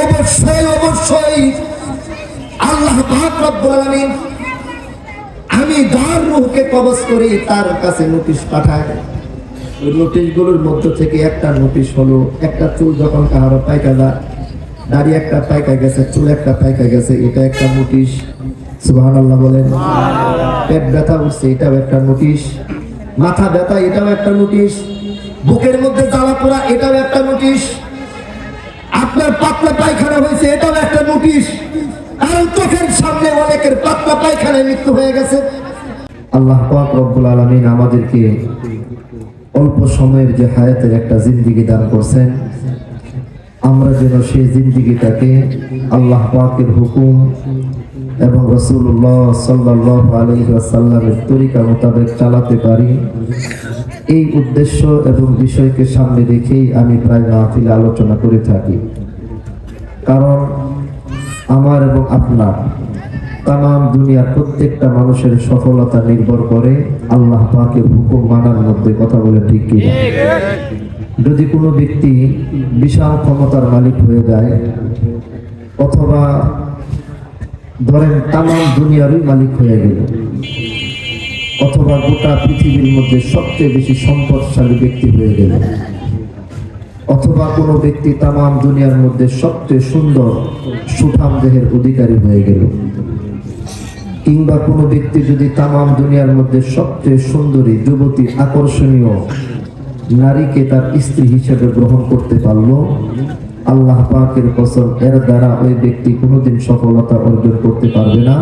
অবশ্যই অবশ্যই। আল্লাহ আলামিন আমি যার রূহকে কবজ করি, তার কাছে নোটিশ পাঠাই ওই নোটিশগুলোর মধ্য থেকে একটা নোটিশ হলো, একটা চুল যখন কাহারো পাইকা যায়, দাড়ি একটা পাইকা গেছে, চুল একটা পাইকা গেছে, এটা একটা নোটিশ। সুবহান আল্লাহ বলেন। পেট ব্যথা উঠছে, এটাও একটা নোটিশ। মাথা ব্যথা, এটাও একটা নোটিশ। বুকের মধ্যে জ্বালা পোড়া, এটাও একটা নোটিশ। আপনার পাতলা পায়খানা হয়েছে এটাও একটা নোটিশ। কারণ চোখের সামনে অনেকের পাতলা পায়খানায় মৃত্যু হয়ে গেছে। আল্লাহ রব্বুল আলামিন আমাদেরকে অল্প সময়ের যে হায়াতের একটা জিন্দিগি দান করছেন। আমরা যেন সেই জিন্দিগিটাকে আল্লাহ পাকের হুকুম এবং রসুল্লাহ সাল্লাহ আলহিহাসাল্লামের তরিকা মোতাবেক চালাতে পারি। এই উদ্দেশ্য এবং বিষয়কে সামনে রেখেই আমি প্রায় মাহফিলে আলোচনা করে থাকি। কারণ আমার এবং আপনার তাম দুনিয়ার প্রত্যেকটা মানুষের সফলতা নির্ভর করে আল্লাহ পাকের হুকুম মানার মধ্যে কথা বলে ঠিক কি যদি কোনো ব্যক্তি বিশাল ক্ষমতার মালিক হয়ে যায়, অথবা ধরেন তাম দুনিয়ারই মালিক হয়ে গেল অথবা গোটা পৃথিবীর মধ্যে সবচেয়ে বেশি সম্পদশালী ব্যক্তি হয়ে গেল। অথবা কোনো ব্যক্তি তাম দুনিয়ার মধ্যে সবচেয়ে সুন্দর, সুঠাম দেহের অধিকারী হয়ে গেল। কিংবা কোনো ব্যক্তি যদি তাম দুনিয়ার মধ্যে সবচেয়ে সুন্দরী, যুবতী, আকর্ষণীয় নারীকে তার স্ত্রী হিসেবে গ্রহণ করতে পারল আল্লাহ পাকের কসম, এর দ্বারা ওই ব্যক্তি কোনোদিন সফলতা অর্জন করতে পারবে না।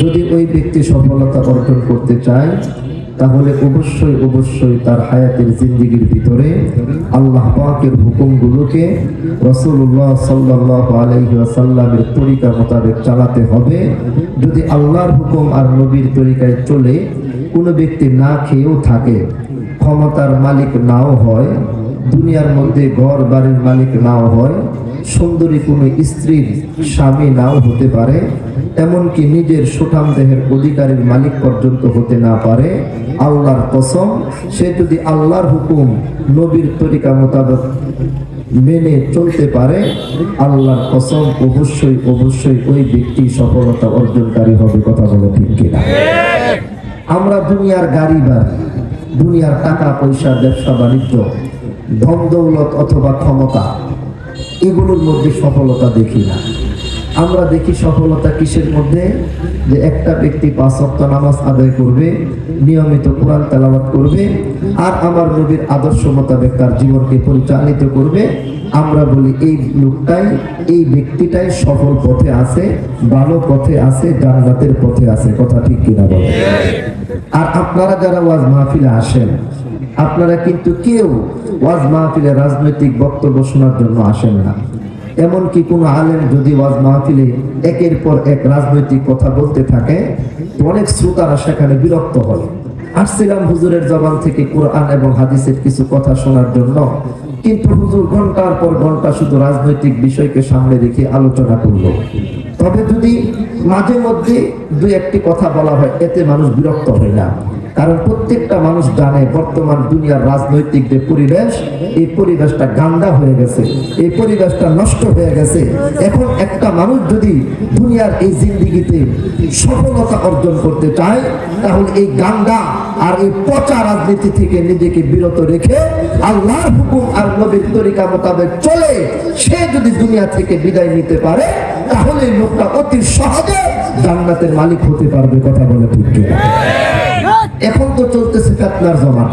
যদি ওই ব্যক্তি সফলতা অর্জন করতে চায়, তাহলে অবশ্যই অবশ্যই তার হায়াতের জিন্দিগির ভিতরে আল্লাহ পাকের হুকুমগুলোকে রসুল্লাহ সাল্লাহ আলহিহাসাল্লামের তরিকা মোতাবেক চালাতে হবে। যদি আল্লাহর হুকুম আর নবীর তরিকায় চলে, কোনো ব্যক্তি না খেয়েও থাকে, ক্ষমতার মালিক নাও হয় দুনিয়ার মধ্যে ঘর বাড়ির মালিক নাও হয় সুন্দরী কোনো স্ত্রীর স্বামী নাও হতে পারে এমনকি নিজের সুঠাম দেহের অধিকারীর মালিক পর্যন্ত হতে না পারে। আল্লাহর কসম সে যদি আল্লাহর হুকুম নবীর তরিকা মোতাবেক মেনে চলতে পারে আল্লাহর কসম অবশ্যই অবশ্যই ওই ব্যক্তি সফলতা অর্জনকারী হবে কথা বলে ঠিক কিনা? আমরা দুনিয়ার গাড়ি বাড়ি দুনিয়ার টাকা পয়সা ব্যবসা বাণিজ্য ধন দৌলত অথবা ক্ষমতা এগুলোর মধ্যে সফলতা দেখি না। আমরা দেখি সফলতা কিসের মধ্যে? যে একটা ব্যক্তি পাঁচ অক্ট নামাজ আদায় করবে নিয়মিত কোরআন তেলাবাত করবে আর আমার নবীর আদর্শ মোতাবেক তার জীবনকে পরিচালিত করবে। আমরা বলি এই লোকটাই এই ব্যক্তিটাই সফল পথে আছে ভালো পথে আছে জান্নাতের পথে আছে। কথা ঠিক কিনা বলে? আর আপনারা যারা ওয়াজ মাহফিলে আসেন আপনারা কিন্তু কেউ ওয়াজ মাহফিলে রাজনৈতিক বক্তব্য শোনার জন্য আসেন না। এমনকি কোনো আলেম যদি ওয়াজ মাহফিলে একের পর এক রাজনৈতিক কথা বলতে থাকে অনেক শ্রোতারা সেখানে বিরক্ত হয়। আসছিলাম হুজুরের জবান থেকে কোরআন এবং হাদিসের কিছু কথা শোনার জন্য, কিন্তু হুজুর ঘণ্টার পর ঘণ্টা শুধু রাজনৈতিক বিষয়কে সামনে রেখে আলোচনা করল। তবে যদি মাঝে মধ্যে দুই একটি কথা বলা হয়, এতে মানুষ বিরক্ত হয় না। কারণ প্রত্যেকটা মানুষ জানে বর্তমান দুনিয়ার রাজনৈতিক যে পরিবেশ, এই পরিবেশটা গান্দা হয়ে গেছে, এই পরিবেশটা নষ্ট হয়ে গেছে। এখন একটা মানুষ যদি দুনিয়ার এই জিন্দিগিতে সফলতা অর্জন করতে চায়, তাহলে এই গান্দা আর এই পচা রাজনীতি থেকে নিজেকে বিরত রেখে আল্লাহর হুকুম আর নবীর তরিকা মোতাবেক চলে। সে যদি দুনিয়া থেকে বিদায় নিতে পারে, তাহলে লোকটা অতি সহজে জান্নাতের মালিক হতে পারবে, কথা বলে ঠিক এখন তো চলতেছে ফেতনার জমা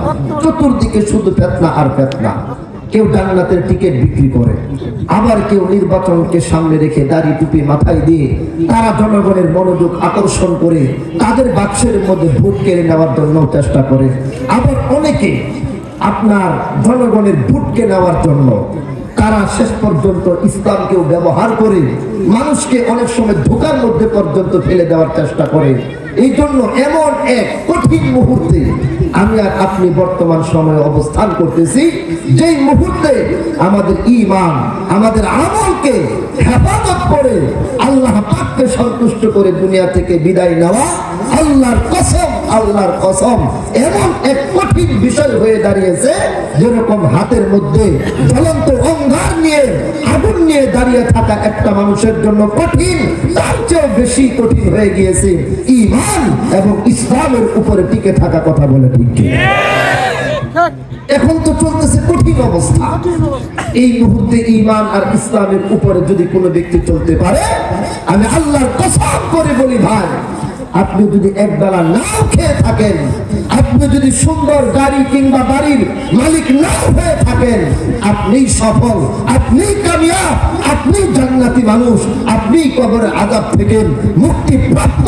চতুর্দিকে শুধু ফেতনা আর ফেতনা। কেউ জান্নাতের টিকিট বিক্রি করে, আবার কেউ নির্বাচনকে সামনে রেখে দাড়ি টুপি মাথায় দিয়ে তারা জনগণের মনোযোগ আকর্ষণ করে, তাদের বাক্সের মধ্যে ভোট কেড়ে নেওয়ার জন্য চেষ্টা করে। আবার অনেকে আপনার জনগণের ভোটকে নেওয়ার জন্য, তারা শেষ পর্যন্ত ইসলামকেও ব্যবহার করে, মানুষকে অনেক সময় ধোকার মধ্যে পর্যন্ত ফেলে দেওয়ার চেষ্টা করে। এই জন্য এমন এক কঠিন মুহূর্তে আমি আর আপনি বর্তমান সময়ে অবস্থান করতেছি, যেই মুহূর্তে আমাদের ইমান আমাদের আমলকে হেফাজত করে আল্লাহ পাককে সন্তুষ্ট করে দুনিয়া থেকে বিদায় নেওয়া, আল্লাহর কসম আল্লাহর কসম, এমন এক কঠিন বিষয় হয়ে দাঁড়িয়েছে, যেরকম হাতের মধ্যে জ্বলন্ত অঙ্গার নিয়ে, আগুন নিয়ে দাঁড়িয়ে থাকা একটা মানুষের জন্য কঠিন, তার চেয়ে বেশি কঠিন হয়ে গিয়েছে ইমান এবং ইসলামের উপরে টিকে থাকা কথা বলে ঠিক এখন তো চলতেছে কঠিন অবস্থা। এই মুহূর্তে ইমান আর ইসলামের উপরে যদি কোনো ব্যক্তি চলতে পারে, আমি আল্লাহর কসম করে বলি ভাই আপনি যদি একবেলা নাও খেয়ে থাকেন, আপনি যদি সুন্দর গাড়ি কিংবা বাড়ির মালিক নাও হয়ে থাকেন আপনি সফল আপনি কামিয়াব আপনি জান্নাতি মানুষ আপনি কবরের আজাব থেকে মুক্তি প্রাপ্ত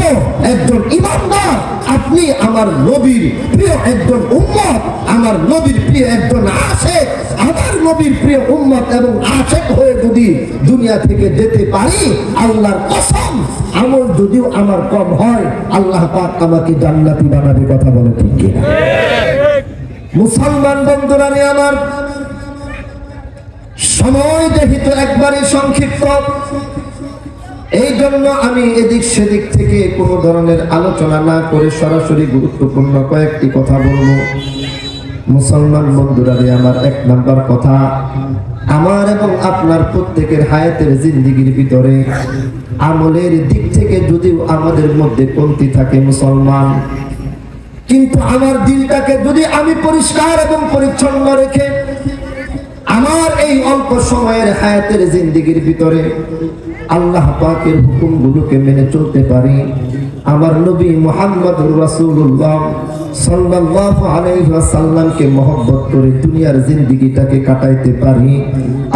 একজন ইমানদার, আপনি আমার নবীর প্রিয় একজন উম্মত, আমার নবীর প্রিয় একজন আশেক, আমার নবীর প্রিয় উম্মত এবং আশেক হয়ে যদি দুনিয়া থেকে যেতে পারি, আল্লাহর কসম আমল যদিও আমার কম হয়, আল্লাহ পাক আমাকে জান্নাতি বানাবে কথা বলে ঠিক কিনা? মুসলমান বন্ধুরা আমার, সময় যেহেতু একবারে সংক্ষিপ্ত। এই জন্য আমি এদিক সেদিক থেকে কোনো ধরনের আলোচনা না করে সরাসরি গুরুত্বপূর্ণ কয়েকটি কথা বলব। মুসলমান বন্ধুরা আমার, এক নাম্বার কথা, আমার এবং আপনার প্রত্যেকের হায়াতের জিন্দিগির ভিতরে আমলের দিক থেকে যদিও আমাদের মধ্যে কমতি থাকে মুসলমান, কিন্তু আমার দিলটাকে যদি আমি পরিষ্কার এবং পরিচ্ছন্ন রেখে আমার এই অল্প সময়ের হায়াতের জিন্দিগির ভিতরে আল্লাহ পাকের হুকুমগুলোকে মেনে চলতে পারি, আমার নবী মোহাম্মদ রাসূলুল্লাহ সাল্লাল্লাহু আলাইহি ওয়াসাল্লামকে মহব্বত করে দুনিয়ার জিন্দিগিটাকে কাটাইতে পারি।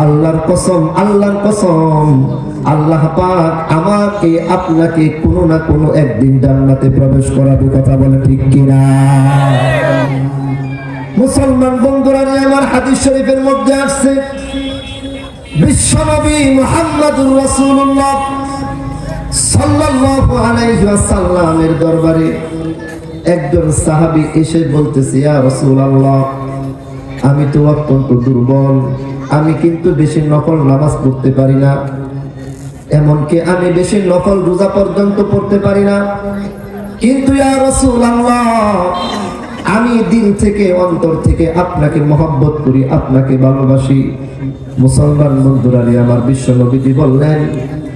আল্লাহর কসম আল্লাহর কসম। আল্লাহ পাক আমাকে আপনাকে কোনো না কোনো একদিন জান্নাতে প্রবেশ করাবে, কথা বলে ঠিক কিনা? মুসলমান বন্ধুরা আমার হাদিস শরীফের মধ্যে আসছে, বিশ্বনবী মুহাম্মদুর রাসূলুল্লাহ সাল্লাল্লাহু আলাইহি ওয়াসাল্লামের দরবারে একজন সাহাবী এসে বলতেছে, ইয়া রাসূলুল্লাহ, আমি তো অত্যন্ত দুর্বল, আমি কিন্তু বেশি নকল নামাজ পড়তে পারি না। এমনকি আমি বেশি নকল রোজা পর্যন্ত পড়তে পারি না। কিন্তু আমি দিল থেকে, অন্তর থেকে আপনাকে মহব্বত করি, আপনাকে ভালোবাসি। মুসলমান বন্ধুরা রে আমার বিশ্ব নবীজি বললেন,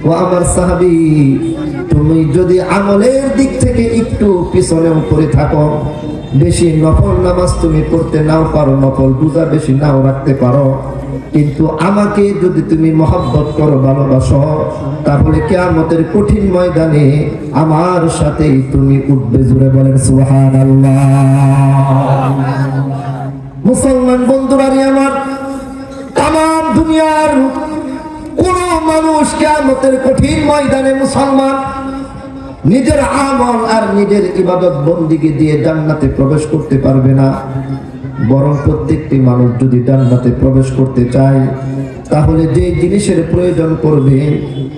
ও আমার সাহাবি, তুমি যদি আমলের দিক থেকে একটু পিছনে উপরে থাকো, বেশি নফল নামাজ তুমি পড়তে নাও পারো নফল রোজা বেশি নাও রাখতে পারো। কিন্তু আমাকে যদি তুমি মহাব্বত করো, ভালোবাসো, তাহলে কেয়ামতের কঠিন ময়দানে আমার সাথে তুমি উঠবে জুড়ে বলেন সুহান মুসলমান বন্ধুরা রে আমার তাম দুনিয়ার কোন মানুষ কেয়ামতের কঠিন ময়দানে মুসলমান নিজের আমল আর নিজের ইবাদত বন্দিকে দিয়ে জান্নাতে প্রবেশ করতে পারবে না। বরং প্রত্যেকটি মানুষ যদি জান্নাতে প্রবেশ করতে চায়, তাহলে যে জিনিসের প্রয়োজন পড়বে,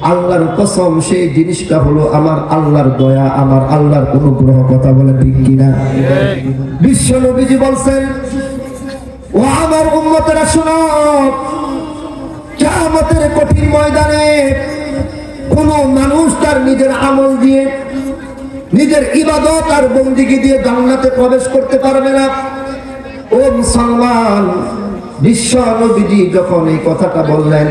আল্লাহর কসম, সেই জিনিসটা হলো আমার আল্লাহর দয়া, আমার আল্লাহর অনুগ্রহ, কথা বলে ঠিক কিনা? বিশ্ব নবীজি বলছেন, ও আমার উম্মতেরা, শোনো, কিয়ামতের কঠিন ময়দানে কোন মানুষ তার নিজের আমল দিয়ে, নিজের ইবাদত আর বন্দিগি দিয়ে জান্নাতে প্রবেশ করতে পারবে না। মুসলমান, বিশ্ব নবীজি যখন এই কথাটা বললেন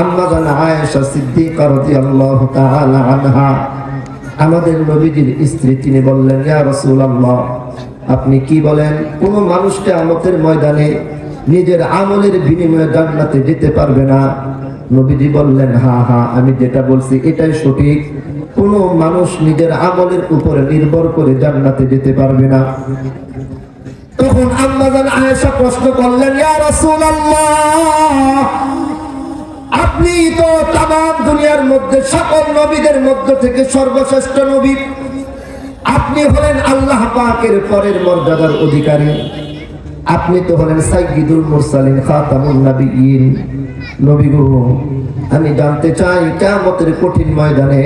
আম্মা জান আয়েশা সিদ্দিকা রাদিয়াল্লাহু তাআলা আনহা, আমাদের নবীজির স্ত্রী তিনি বললেন, ইয়া রাসূলুল্লাহ, আপনি কি বলেন? কোন মানুষকে আমতের ময়দানে নিজের আমলের বিনিময়ে জান্নাতে যেতে পারবে না। নবীজি বললেন, হা হা, আমি যেটা বলছি এটাই সঠিক। কোন মানুষ নিজের আমলের উপরে নির্ভর করে জান্নাতে যেতে পারবে না। তখন আম্মাজান আয়েশা প্রশ্ন করলেন আপনি তো তাম দুনিয়ার মধ্যে, সকল নবীদের মধ্য থেকে সর্বশ্রেষ্ঠ নবী। আপনি হলেন আল্লাহ পাকের পরের মর্যাদার অধিকারী। আপনি তো হলেন সাইয়্যিদুল মুরসালিন, খাতামুন নবিয়্যিন। নবী গো, আমি জানতে চাই, কিয়ামতের কঠিন ময়দানে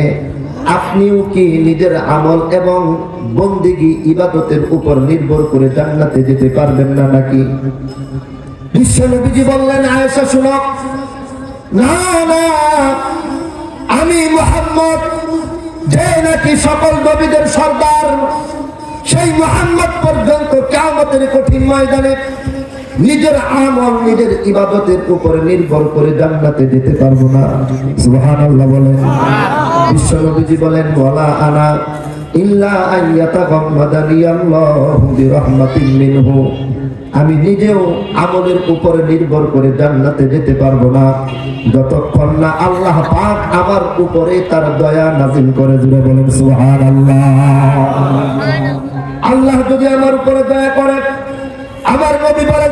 আপনিও কি নিজের আমল এবং বন্দিগি ইবাদতের উপর নির্ভর করে জান্নাতে যেতে পারবেন না নাকি? বিশ্বনবীজি বললেন, আয়েশা, শুনো। না না, আমি মোহাম্মদ, যে নাকি সকল নবীদের সর্দার, সেই মোহাম্মদ পর্যন্ত কেমতের কঠিন ময়দানে নিজের আমল নিজের ইবাদতের উপরে নির্ভর করে জান্নাতে যেতে পারব না। সুবহানাল্লাহ বলেন। বিশ্বনবীজি বলেন ওয়ালা আনা ইল্লা আইয়াতাগাম্মাদানি আল্লাহু বিরহমাতিন মিনহু। আমি নিজেও আমলের উপরে নির্ভর করে জান্নাতে যেতে পারব না। যতক্ষণ না আল্লাহ পাক আমার উপরে তার দয়া নাজিল করে জুড়ে বলেন সুবহানাল্লাহ। আল্লাহ যদি আমার উপরে দয়া করে আমার নবী বলেন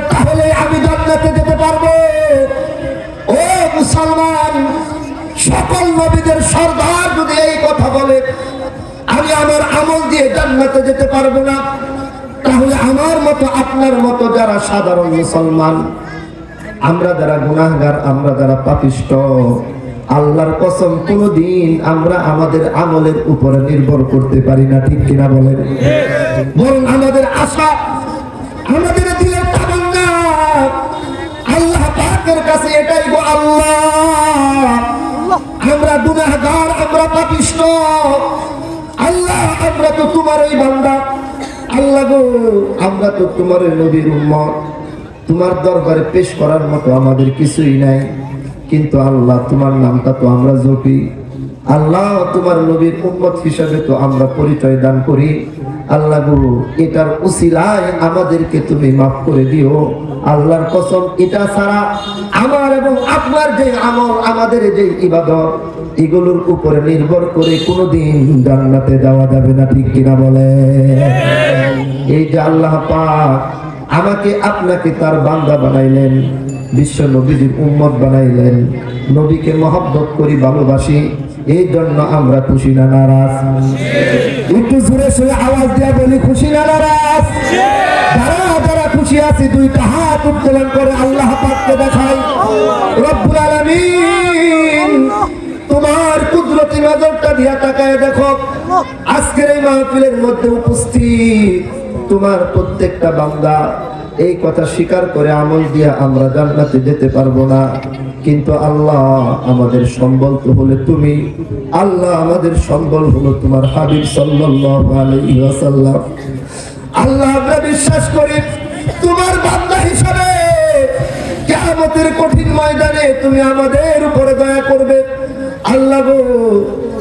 দিয়ে জান্নাতে যেতে পারব না, তাহলে আমার মতো, আপনার মতো যারা সাধারণ মুসলমান, আমরা যারা গুনাহগার, আমরা যারা পাপিষ্ট, আল্লাহর কসম, কোনদিন আমরা আমাদের আমলের উপরে নির্ভর করতে পারি না, ঠিক কিনা বলেন? বরং আমাদের আশা, আমাদের দিলের তামান্না, আল্লাহ পাকের কাছে এটাই গো আল্লাহ। আমরা গুনাহগার, আমরা পাপিষ্ট আল্লাহ, আমরা তো তোমার ওই বান্দা। আল্লাহ গো, আমরা তো তোমার নবীর উম্মত। তোমার দরবারে পেশ করার মতো আমাদের কিছুই নাই। কিন্তু আল্লাহ, তোমার নামটা তো আমরা জপি। আল্লাহ, তোমার নবীর উম্মত হিসাবে তো আমরা পরিচয় দান করি। আল্লাহ গো, এটার উসিলায় আমাদেরকে তুমি মাফ করে দিও। আল্লাহর কসম, এটা ছাড়া আমার এবং আপনার যে আমল, আমাদের যে ইবাদত এগুলোর উপরে নির্ভর করে কোনোদিন জান্নাতে যাওয়া যাবে না, ঠিক কিনা বলে? এই যে আল্লাহ পাক আমাকে, আপনাকে তার বান্দা বানাইলেন, বিশ্ব নবীজির উম্মত বানাইলেন, নবীকে মহব্বত করি, ভালোবাসি, এই জন্য আমরা খুশি না নারাজ? একটু জোরে সোরে আওয়াজ দেওয়া বলি, খুশি না নারাজ? যারা যারা খুশি আছে, দুইটা হাত উত্তোলন করে আল্লাহ পাককে দেখাই। রব্বুল আলামিন। দিয়া তাকায় দেখো। আজকের এই মাহফিলের মধ্যে উপস্থিত তোমার প্রত্যেকটা বান্দা। এই কথা স্বীকার করে আমল আমরা জান্নাতে যেতে পারব না। কিন্তু আল্লাহ আমাদের সম্বল তো হলে তুমি। আল্লাহ আমাদের সম্বল হলো তোমার হাবিব ওয়াসাল্লাম। আল্লাহ আমরা বিশ্বাস করি তোমার বান্দা হিসাবে কঠিন ময়দানে তুমি আমাদের উপরে দয়া করবে। আল্লাহ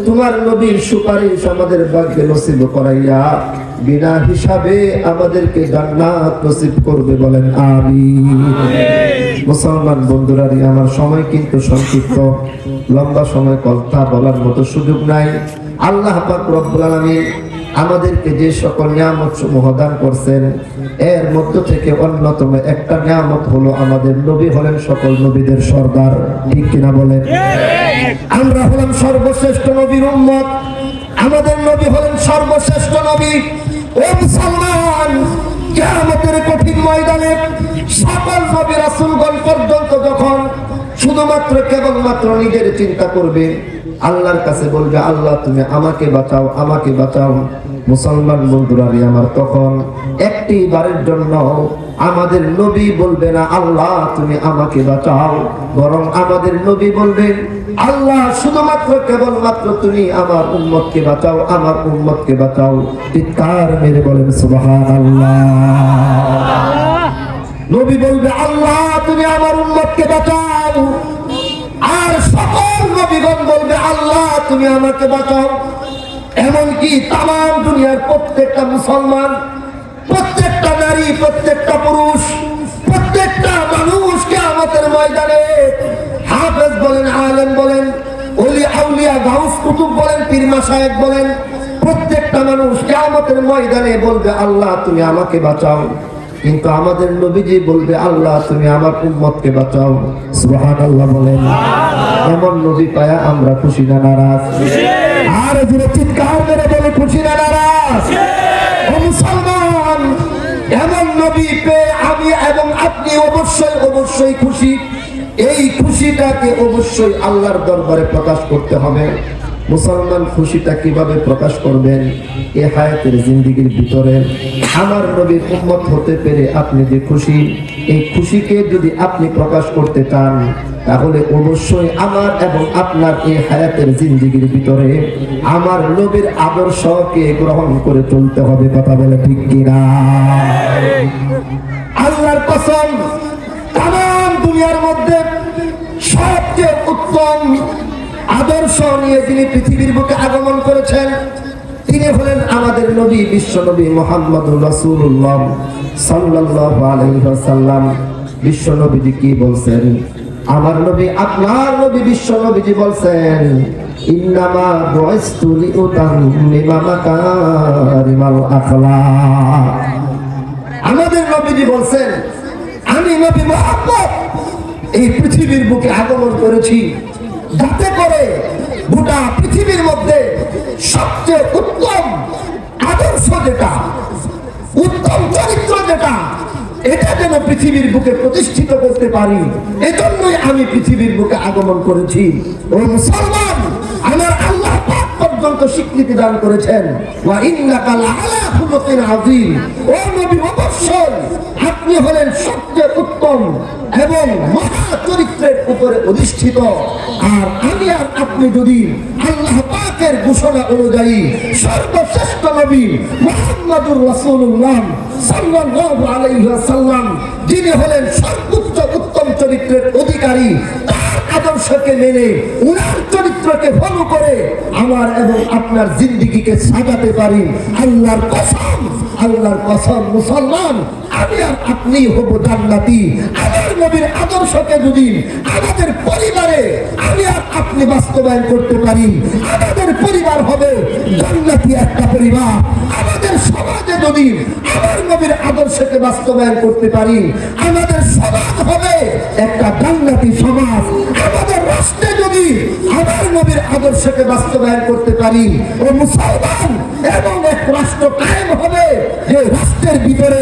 তোমার নবীর সুপারিশ আমাদের ভাগ্যে নসিব করাইয়া বিনা হিসাবে আমাদেরকে জান্নাত নসিব করবে বলেন আমি মুসলমান বন্ধুরা রে, আমার সময় কিন্তু সংক্ষিপ্ত। লম্বা সময় কথা বলার মতো সুযোগ নাই। আল্লাহ পাক রব্বুল আলামিন আমাদেরকে যে সকল নিয়ামত সমূহ দান করছেন, এর মধ্য থেকে অন্যতম একটা নিয়ামত হলো আমাদের নবী হলেন সকল নবীদের সর্দার, ঠিক কিনা বলেন? আমরা হলাম সর্বশ্রেষ্ঠ নবীর উম্মত, আমাদের নবী হলেন সর্বশ্রেষ্ঠ নবী। ও মুসলমান, কিয়ামতের কঠিন ময়দানে সকল নবী রাসূলগণ পর্যন্ত যখন শুধুমাত্র কেবলমাত্র নিজের চিন্তা করবে আল্লাহর কাছে বলবে, আল্লাহ, তুমি আমাকে বাঁচাও আমাকে বাঁচাও। মুসলমান বন্ধুরা রে আমার তখন একটি বারের জন্য আমাদের নবী বলবে না, আল্লাহ, তুমি আমাকে বাঁচাও। বরং আমাদের নবী বলবেন আল্লাহ, শুধুমাত্র কেবলমাত্র তুমি আমার উম্মতকে বাঁচাও, আমার উম্মতকে বাঁচাও। চিৎকার মেরে বলেন, সুবহানাল্লাহ। নবী বলবে, আল্লাহ, তুমি আমার উম্মতকে বাঁচাও। নবীগণ বলবে, আল্লাহ, তুমি আমাকে বাঁচাও। এমনকি তাম দুনিয়ার প্রত্যেকটা মুসলমান, প্রত্যেকটা নারী, প্রত্যেকটা পুরুষ, প্রত্যেকটা মানুষকে আমাদের ময়দানে হাফেজ বলেন, আলেম বলেন আল্লাহ আমাদের নবীজি বলবে, আল্লাহ, তুমি আমার উম্মতকে বাঁচাও। সুবহানাল্লাহ বলেন। এমন নবী পায়া আমরা খুশি না নারাজ? আর জুড়ে চিৎকার মেরে বলে খুশি না নারাজ? মুসলমান এমন নবী পেয়ে আমি এবং আপনি অবশ্যই অবশ্যই খুশি। এই খুশিটাকে অবশ্যই আল্লাহর দরবারে প্রকাশ করতে হবে। মুসলমান খুশিটা কীভাবে প্রকাশ করবেন? এ হায়াতের জিন্দিগির ভিতরে আমার নবীর উম্মত হতে পেরে আপনি যে খুশি, এই খুশিকে যদি আপনি প্রকাশ করতে চান, তাহলে অবশ্যই আমার এবং আপনার এই হায়াতের জিন্দিগির ভিতরে আমার নবীর আদর্শকে গ্রহণ করে চলতে হবে, কথা বলে ঠিক কিনা? আল্লাহর কসম তাম দুনিয়ার মধ্যে সবচেয়ে উত্তম আদর্শ নিয়ে যিনি পৃথিবীর বুকে আগমন করেছেন, তিনি হলেন আমাদের নবী, বিশ্ব নবী মোহাম্মদ রসুল্লাহ সাল্লাহ আলহ্লাম বিশ্ব নবীজি কি বলছেন? আমার নবী, আপনার নবী বিশ্ব নবীজি বলছেন বলছেন, আমি নবী এই পৃথিবীর বুকে আগমন করেছি। যাতে করে গোটা পৃথিবীর মধ্যে সবচেয়ে উত্তম আদর্শ যেটা, উত্তম চরিত্র যেটা, এটা যেন পৃথিবীর বুকে প্রতিষ্ঠিত করতে পারি, এজন্যই আমি পৃথিবীর বুকে আগমন করেছি। ও মুসলমান পাক স্বীকৃতি দান করেছেন। আপনি হলেন সবচেয়ে উত্তম এবং মহা চরিত্রের উপরে অধিষ্ঠিত। আর আমি আর আপনি যদি আল্লাহ পাকের ঘোষণা অনুযায়ী সর্বশ্রেষ্ঠ নবী মুহাম্মদুর রাসূলুল্লাহ সাল্লাল্লাহু আলাইহি ওয়াসাল্লাম, যিনি হলেন সর্বোচ্চ উত্তম চরিত্রের অধিকারী আদর্শকে মেনে, উনার চরিত্রকে ফলো করে আমার এবং আপনার জিন্দিগিকে সাজাতে পারি। আল্লাহর কসম আল্লাহর কসম মুসলমান, আমি আর আপনি হব জান্নাতি। আমার নবীর আদর্শকে যদি আমাদের পরিবারে আমি আর আপনি বাস্তবায়ন করতে পারি, আমাদের পরিবার হবে জান্নাতি একটা পরিবার। আমাদের যদি আমার নবীর আদর্শকে বাস্তবায়ন করতে পারি। আমাদের সমাজ হবে একটা জান্নাতি সমাজ। আমাদের রাষ্ট্রে যদি আমার নবীর আদর্শকে বাস্তবায়ন করতে পারি, ও মুসলমান এবং এক রাষ্ট্র কায়েম হবে যে রাষ্ট্রের ভিতরে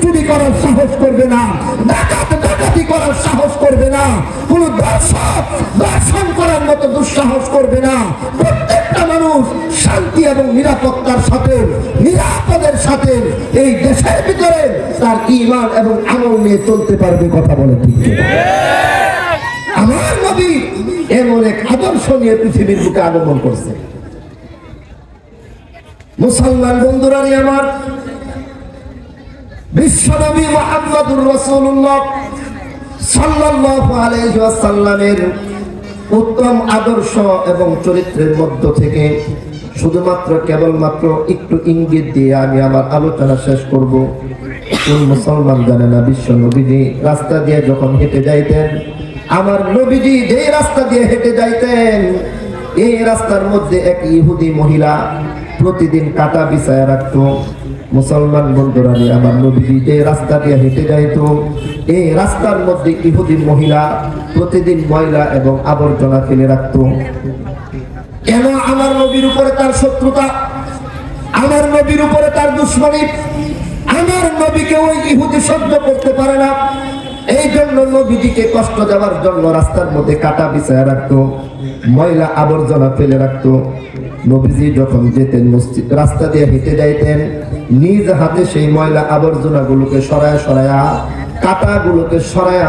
চুরি করার সাহস করবে না, ডাকাত ডাকাতি করার সাহস করবে না। কোন দর্শন করার মতো দুঃসাহস করবে না। প্রত্যেকটা মানুষ শান্তি এবং নিরাপত্তার সাথে, নিরাপদের সাথে এই দেশের ভিতরে তার ইমান এবং আমল নিয়ে চলতে পারবে কথা বলে ঠিক আমার নবী এমন এক আদর্শ নিয়ে পৃথিবীর বুকে আগমন করছে। মুসলমান বন্ধুরা আমার বিশ্বনবী মোহাম্মদুর রসুল্লাহ ওয়াসাল্লামের উত্তম আদর্শ এবং চরিত্রের মধ্য থেকে শুধুমাত্র কেবলমাত্র একটু ইঙ্গিত দিয়ে আমি আমার আলোচনা শেষ করব। কোন মুসলমান জানে না, বিশ্ব নবীজি রাস্তা দিয়ে যখন হেঁটে যাইতেন, আমার নবীজি যে রাস্তা দিয়ে হেঁটে যাইতেন, এই রাস্তার মধ্যে এক ইহুদি মহিলা প্রতিদিন কাটা বিছায় রাখতো। মুসলমান বন্ধুরা আমার নবীজি যে রাস্তা দিয়ে হেঁটে যাইতো, এই রাস্তার মধ্যে ইহুদি মহিলা প্রতিদিন ময়লা এবং আবর্জনা ফেলে রাখতো। কেন আমার নবীর উপরে তার শত্রুতা? আমার নবীর উপরে তার দুশ্মনী? আমার নবীকে ওই ইহুদি সহ্য করতে পারে না। এই জন্য নবীজিকে কষ্ট দেওয়ার জন্য রাস্তার মধ্যে কাটা বিছায় রাখতো, ময়লা আবর্জনা ফেলে রাখতো। নবীজি যখন যেতেন মসজিদ রাস্তা দিয়ে হেঁটে যাইতেন নিজ হাতে সেই ময়লা আবর্জনা গুলোকে সরায়া সরায়া সরায়া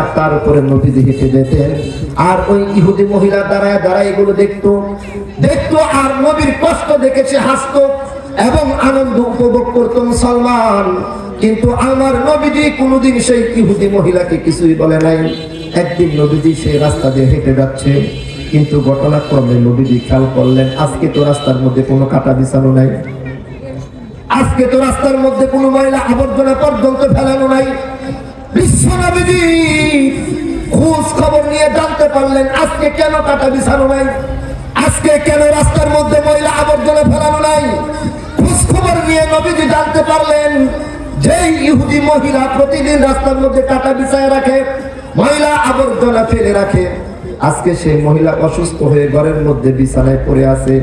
হেঁটে যেতেন। আর ওই ইহুদি মহিলা দাঁড়ায় দাঁড়ায় এগুলো দেখতো। দেখতো আর নবীর কষ্ট দেখে সে হাসতো এবং আনন্দ উপভোগ করতো মুসলমান। কিন্তু আমার নবীজি কোনোদিন সেই ইহুদি মহিলাকে কিছুই বলে নাই। একদিন নবীজি সেই রাস্তা দিয়ে হেঁটে যাচ্ছে। কিন্তু ঘটনাক্রমে নবীজি খেয়াল করলেন, আজকে তো রাস্তার মধ্যে কোনো কাটা বিছানো নাই। আজকে তো রাস্তার মধ্যে কোনো ময়লা আবর্জনা পর্যন্ত ফেলানো নাই। বিশ্বনবীজি খোঁজ খবর নিয়ে জানতে পারলেন আজকে কেন কাটা বিছানো নাই? আজকে কেন রাস্তার মধ্যে ময়লা আবর্জনা ফেলানো নাই? খোঁজ খবর নিয়ে নবীজি জানতে পারলেন যে ইহুদি মহিলা প্রতিদিন রাস্তার মধ্যে কাটা বিছায় রাখে মহিলা আবর্জনা ফেলে রাখে, আজকে সেই মহিলা অসুস্থ হয়ে ঘরের মধ্যে বিছানায় পড়ে আছে।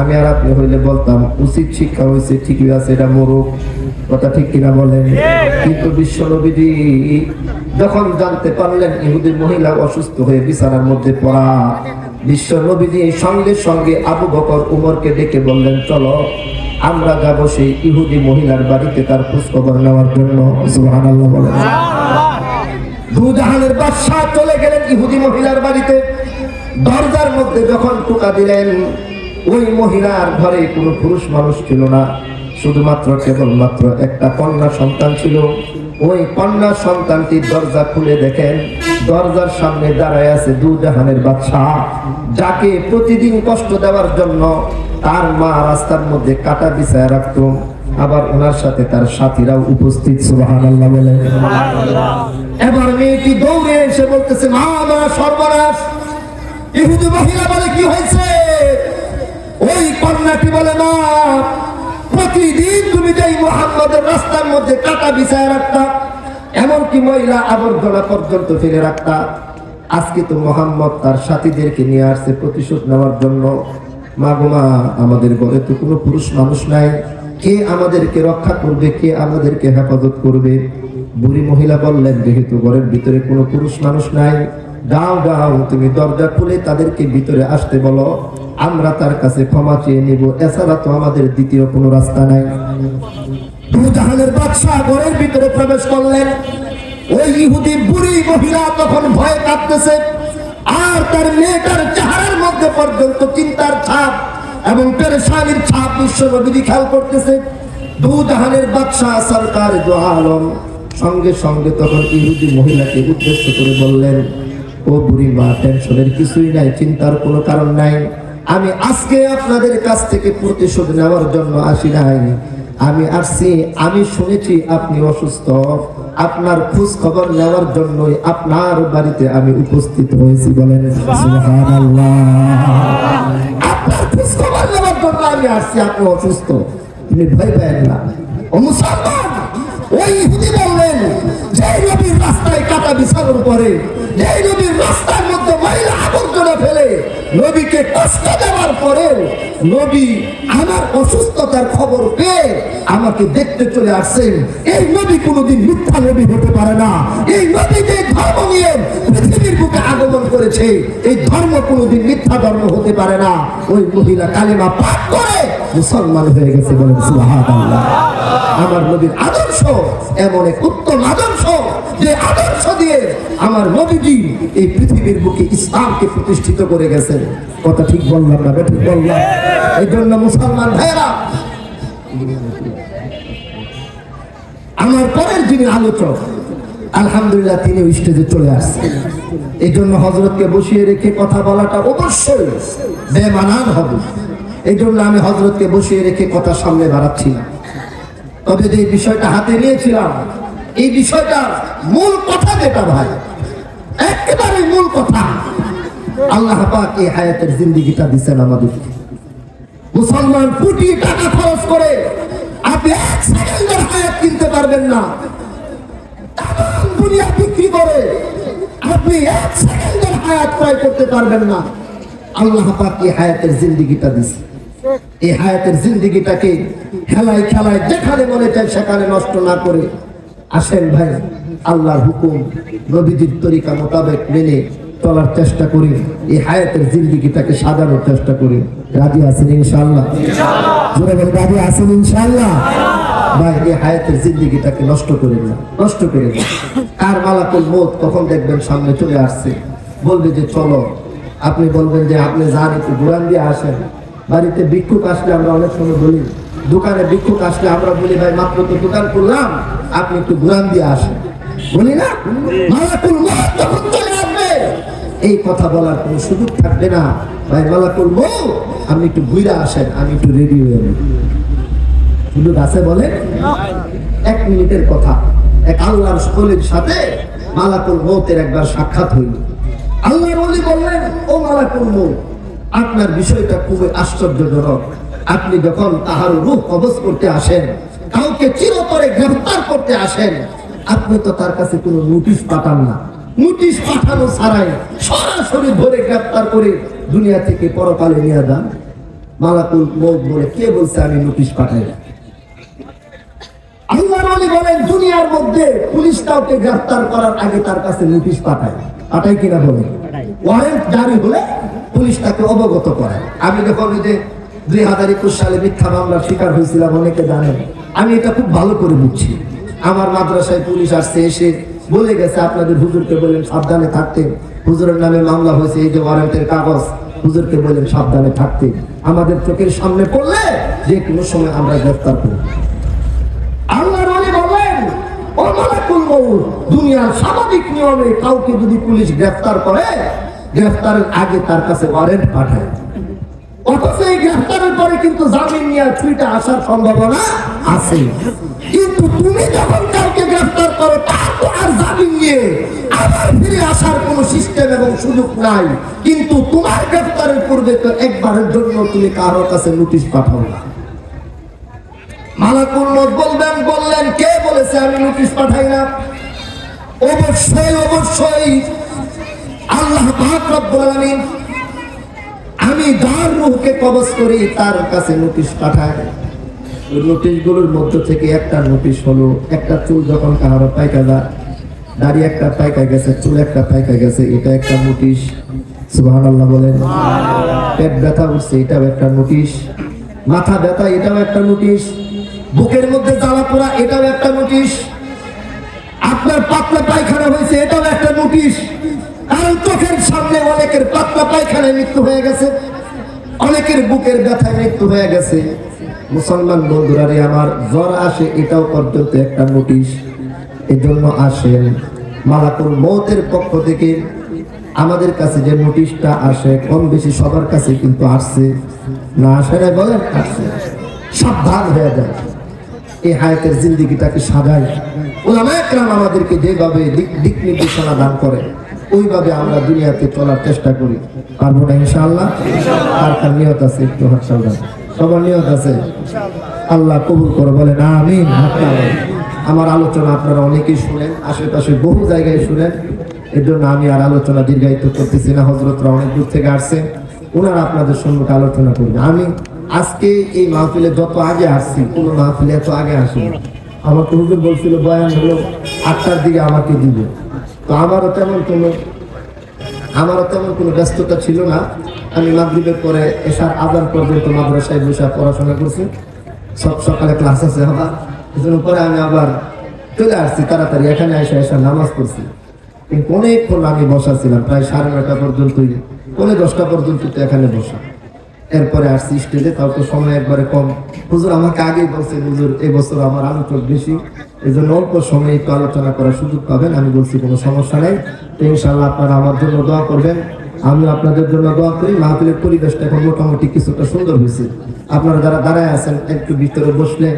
আমি আর আপনি হইলে বলতাম, উচিত শিক্ষা হয়েছে ঠিকই আছে, এটা মোরগ। কথা ঠিক কিনা বলেন? কিন্তু বিশ্ব নবীজি যখন জানতে পারলেন ইহুদি মহিলা অসুস্থ হয়ে বিছানার মধ্যে পড়া বিশ্ব নবীজি সঙ্গে সঙ্গে আবু বকর উমরকে ডেকে বললেন, চলো, আমরা যাব সেই ইহুদি মহিলার বাড়িতে তার খোঁজখবর নেওয়ার জন্য। সুবহানাল্লাহ বলেন। দুজাহানের বাদশাহ চলে গেলেন ইহুদি মহিলার বাড়িতে। দরজার মধ্যে যখন টুকা দিলেন ওই মহিলার ঘরে কোনো পুরুষ মানুষ ছিল না। শুধুমাত্র কেবলমাত্র একটা কন্যা সন্তান ছিল। ওই কন্যা সন্তানটি দরজা খুলে দেখেন, দরজার সামনে দাঁড়ায় আছে দু দুজাহানের বাদশাহ, যাকে প্রতিদিন কষ্ট দেওয়ার জন্য তার মা রাস্তার মধ্যে কাটা বিছায় রাখতো। আবার ওনার সাথে তার সাথীরাও উপস্থিত এবার মেয়েটি দৌড়ে এসে বলতেছে মা, সর্বনাশ। ইহুদি মহিলা বলে কি হয়েছে? ওই কন্যাটি বলে, মা, প্রতিদিন তুমি যে মোহাম্মদের রাস্তার মধ্যে কাটা বিছায় রাখতা, এমনকি মহিলা আবর্জনা পর্যন্ত ফেলে রাখতা, আজকে তো মোহাম্মদ তার সাথীদেরকে নিয়ে আসছে প্রতিশোধ নেওয়ার জন্য। মা গো আমাদের ঘরে তো কোনো পুরুষ মানুষ নাই। কে আমাদেরকে রক্ষা করবে, কে আমাদেরকে হেফাজত করবে? বুড়ি মহিলা বললেন, যেহেতু ঘরের ভিতরে কোনো পুরুষ মানুষ নাই, দাও দাও, তুমি দরজা খুলে তাদেরকে ভিতরে আসতে বলো। আমরা তার কাছে ক্ষমা চেয়ে নিব। এছাড়া তো আমাদের দ্বিতীয় কোনো রাস্তা নাই। জাহানের বাদশাহ ঘরের ভিতরে প্রবেশ করলেন। ওই ইহুদি বুড়ি মহিলা তখন ভয়ে কাঁপতেছে আর তার মেয়েটার চেহারার মধ্যে পর্যন্ত চিন্তার ছাপ এবং পেরেশানির ছাপ বিশ্ব খেয়াল করতেছে। দু জাহানের বাদশাহ সরকার দো আলম সঙ্গে সঙ্গে তখন ইহুদি মহিলাকে উদ্দেশ্য করে বললেন, ও বুড়ি মা টেনশনের কিছুই নাই, চিন্তার কোনো কারণ নাই। আমি আজকে আপনাদের কাছ থেকে প্রতিশোধ নেওয়ার জন্য আসি নাই। আমি আসছি, আমি শুনেছি আপনি অসুস্থ। আপনার খোঁজ খবর নেওয়ার জন্যই আপনার বাড়িতে আমি উপস্থিত হয়েছি বলেন। আপনার খোঁজ খবর নেওয়ার জন্য আমি আসছি, আপনি অসুস্থ। তিনি ভয় পেয়েন না। রাস্তায় কাটা বিছানোর পরে রাস্তার মধ্যে নবীকে কষ্ট দেওয়ার পরে নবী আমার অসুস্থতার খবর পেয়ে আমাকে দেখতে চলে আসছেন। এই নবী কোনোদিন মিথ্যা নবী হতে পারে না। এই নবী যে ধর্ম নিয়ে পৃথিবীর বুকে আগমন করেছে। এই ধর্ম কোনোদিন মিথ্যা ধর্ম হতে পারে না। ওই মহিলা কালিমা পাঠ করে মুসলমান হয়ে গেছে বলেন সুবহানাল্লাহ। আমার নবীর আদর্শ এমন এক উত্তম আদর্শ যে আদর্শ দিয়ে আমার নবীজি এই পৃথিবীর বুকে ইসলামকে প্রতিষ্ঠিত করে গেছেন। কথা ঠিক বললাম না ঠিক বললাম। এই জন্য মুসলমান ভাইয়েরা, আমার পরের যিনি আলোচক, আলহামদুলিল্লাহ তিনি ওই স্টেজে চলে আসছেন। এই জন্য হজরতকে বসিয়ে রেখে কথা বলাটা অবশ্যই বেমানান হবে। এই জন্য আমি হজরতকে বসিয়ে রেখে কথা সামনে বাড়াচ্ছিলাম তবে যে বিষয়টা হাতে নিয়েছিলাম এই বিষয়টা মূল কথা যেটা ভাই, একেবারে মূল কথা। আল্লাহ পাক এই হায়াতের জিন্দিগিটা দিচ্ছেন আমাদেরকে। মুসলমান কোটি টাকা খরচ করে আপনি এক সেকেন্ডের হায়াত কিনতে পারবেন না। দুনিয়া বিক্রি করে আপনি এক সেকেন্ডের হায়াত ক্রয় করতে পারবেন না। আল্লাহ পাক এই হায়াতের জিন্দিগিটা দিছে। এই হায়াতের জিন্দিগিটাকে খেলায় খেলায় যেখানে মনে চায় সেখানে নষ্ট না করে আসেন ভাই, আল্লাহর হুকুম, নবীজির তরিকা মোতাবেক মেনে চলার চেষ্টা করি, এই হায়াতের জিন্দিগিটাকে সাজানোর চেষ্টা করি। রাজি আছেন ইনশাল্লাহ রাজি আছেন ইনশাল্লাহ ভাই, এই হায়াতের জিন্দিগিটাকে নষ্ট করেন না, নষ্ট করে না। কার মালাকুল মত তখন দেখবেন সামনে চলে আসছে? বলবে যে, চলো। আপনি বলবেন যে, আপনি যান একটু দিয়ে আসেন। বাড়িতে ভিক্ষুক আসলে আমরা অনেক সময় বলি দোকানে ভিক্ষুক আসলে আমরা বলি, ভাই, মাত্র তো দোকান করলাম আপনি একটু ঘুরান দিয়ে আসেন। বলি না? এই কথা বলার কোনো সুযোগ থাকবে না। ভাই, মালাকুল মত আপনি একটু ঘুরে আসেন, আমি একটু রেডি হয়ে যাব সুযোগ আছে বলে এক মিনিটের কথা। এক আল্লাহর সকলের সাথে মালাকুল মৌতের একবার সাক্ষাৎ হইল। আল্লাহর ওলি বললেন, ও মালাকুল মৌত আপনার বিষয়টা খুবই আশ্চর্যজনক। আপনি যখন তাহার রূপ কবজ করতে আসেন কাউকে চিরতরে গ্রেফতার করতে আসেন আপনি তো তার কাছে কোনো নোটিশ পাঠান না। নোটিশ পাঠানো ছাড়াই সরাসরি ধরে গ্রেফতার করে দুনিয়া থেকে পরকালে নিয়ে যান। মালাকুল মৌত বলে কে বলছে আমি নোটিশ পাঠাই না? বলেন দুনিয়ার মধ্যে পুলিশ কাউকে গ্রেফতার করার আগে তার কাছে নোটিশ পাঠায় পাঠায় কিনা বলে ওয়ারেন্ট জারি হলে পুলিশ তাকে অবগত করে আমি যখন ওই যে দুই হাজার একুশ সালে মিথ্যা মামলার শিকার হয়েছিলাম, অনেকে জানেন। আমি এটা খুব ভালো করে বুঝছি। আমার মাদ্রাসায় পুলিশ আসছে, এসে বলে গেছে, আপনাদের হুজুরকে বলেন সাবধানে থাকতে। হুজুরের নামে মামলা হয়েছে, এই যে ওয়ারেন্টের কাগজ, হুজুরকে বলেন সাবধানে থাকতে। আমাদের চোখের সামনে পড়লে যে কোনো সময় আমরা গ্রেফতার করব দুনিয়ার স্বাভাবিক নিয়মে কাউকে যদি পুলিশ গ্রেফতার করে, গ্রেফতারের আগে তার কাছে ওয়ারেন্ট পাঠায়। অথচ গ্রেফতারের পরে কিন্তু জামিন নিয়ে ছুইটা আসার সম্ভাবনা আছে। কিন্তু তুমি যখন কাউকে গ্রেফতার করো তার আর জামিন নিয়ে আবার ফিরে আসার কোনো সিস্টেম এবং সুযোগ নাই। কিন্তু তোমার গ্রেফতারের পূর্বে তো একবারের জন্য তুমি কারোর কাছে নোটিশ পাঠাও না। মালাকুল মত বলবেন, বললেন, কে বলেছে আমি নোটিশ পাঠাই না? অবশ্যই অবশ্যই আল্লাহ পাক রব্বুল আলামিন আমি যার রূহকে কবজ করি, তার কাছে নোটিশ ওই নোটিশগুলোর মধ্য থেকে একটা নোটিশ হলো, একটা চুল যখন কাহারো পাইকা যায়, দাড়ি একটা পাইকা গেছে, চুল একটা পাইকা গেছে, এটা একটা নোটিশ। সুবহানাল্লাহ বলেন। পেট ব্যথা উঠছে, এটাও একটা নোটিশ। মাথা ব্যথা, এটাও একটা নোটিশ। বুকের মধ্যে জ্বালা পোড়া, এটাও একটা নোটিশ। আপনার পাতলা পায়খানা হয়েছে, এটাও একটা নোটিশ। কারণ চোখের সামনে অনেকের পাতলা পায়খানায় মৃত্যু হয়ে গেছে। অনেকের বুকের ব্যথায় মৃত্যু হয়ে গেছে। মুসলমান বন্ধুরা রে, আমার জ্বর আসে এটাও পর্যন্ত একটা নোটিশ। এই জন্য আসেন মালাকুল মৌতের পক্ষ থেকে আমাদের কাছে যে নোটিশটা আসে, কম বেশি সবার কাছে কিন্তু আসছে। না আসে না বলেন, আসছে। সাবধান হয়ে যায় এই হায়াতের জিন্দিগিটাকে সাজায়। ওলামা একরাম আমাদেরকে যেভাবে দিক দিক নির্দেশনা দান করে ওইভাবে আমরা দুনিয়াতে চলার চেষ্টা করি। পারব না, ইনশাআল্লাহ। আর কার নিয়ত আছে একটু সাবধান সবার নিয়ত আছে। আল্লাহ কবুল করে আমিন হাত নামান। আমার আলোচনা আপনারা অনেকেই শুনেন, আশেপাশে বহু জায়গায় শুনেন। এর জন্য আমি আর আলোচনা দীর্ঘায়িত করতেছি না হজরতরা অনেক দূর থেকে আসছে ওনারা আপনাদের সম্মুখে আলোচনা করবে আমি আজকে এই মাহফিলে যত আগে আসছি কোনো মাহফিলে এত আগে আসি আমাকে হুজুর বলছিল, বয়ান হলো আটটার দিকে আমাকে দিবে। তো আমারও তেমন কোনো আমারও তেমন কোনো ব্যস্ততা ছিল না। আমি মাগরিবের পরে এসার আদান পর্যন্ত মাদ্রাসায় বসে পড়াশোনা করছি। সব সকালে ক্লাস আছে আমার। এজন্য পরে আমি আবার চলে আসছি, তাড়াতাড়ি এখানে এসে এসে নামাজ পড়ছি। কিন্তু অনেকক্ষণ আমি বসা ছিলাম প্রায় সাড়ে নয়টা পর্যন্তই, পৌনে দশটা পর্যন্ত তো এখানে বসা। এরপরে আসছি স্টেজে, তাও তো সময় একবারে কম। হুজুর আমাকে আগেই বলছে, হুজুর এই বছর আমার আলোচক বেশি। এই জন্য অল্প সময়ে একটু আলোচনা করার সুযোগ পাবেন। আমি বলছি, কোনো সমস্যা নেই। তো ইনশাল্লাহ আপনারা আমার জন্য দোয়া করবেন। আমি আপনাদের জন্য দোয়া করি। মাহফিলের পরিবেশটা এখন মোটামুটি কিছুটা সুন্দর হয়েছে। আপনারা যারা দাঁড়ায় আছেন, একটু ভিতরে বসলে,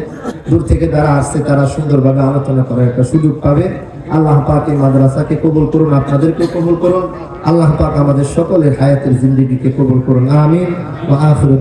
দূর থেকে যারা আসছে, তারা সুন্দরভাবে আলোচনা করার একটা সুযোগ পাবে। আল্লাহ পাক এই মাদ্রাসাকে কবুল করুন, আপনাদেরকে কবুল করুন। আল্লাহ পাক আমাদের সকলের হায়াতের জিন্দিগিকে কবুল করুন। আমিন। ওয়া আখিরু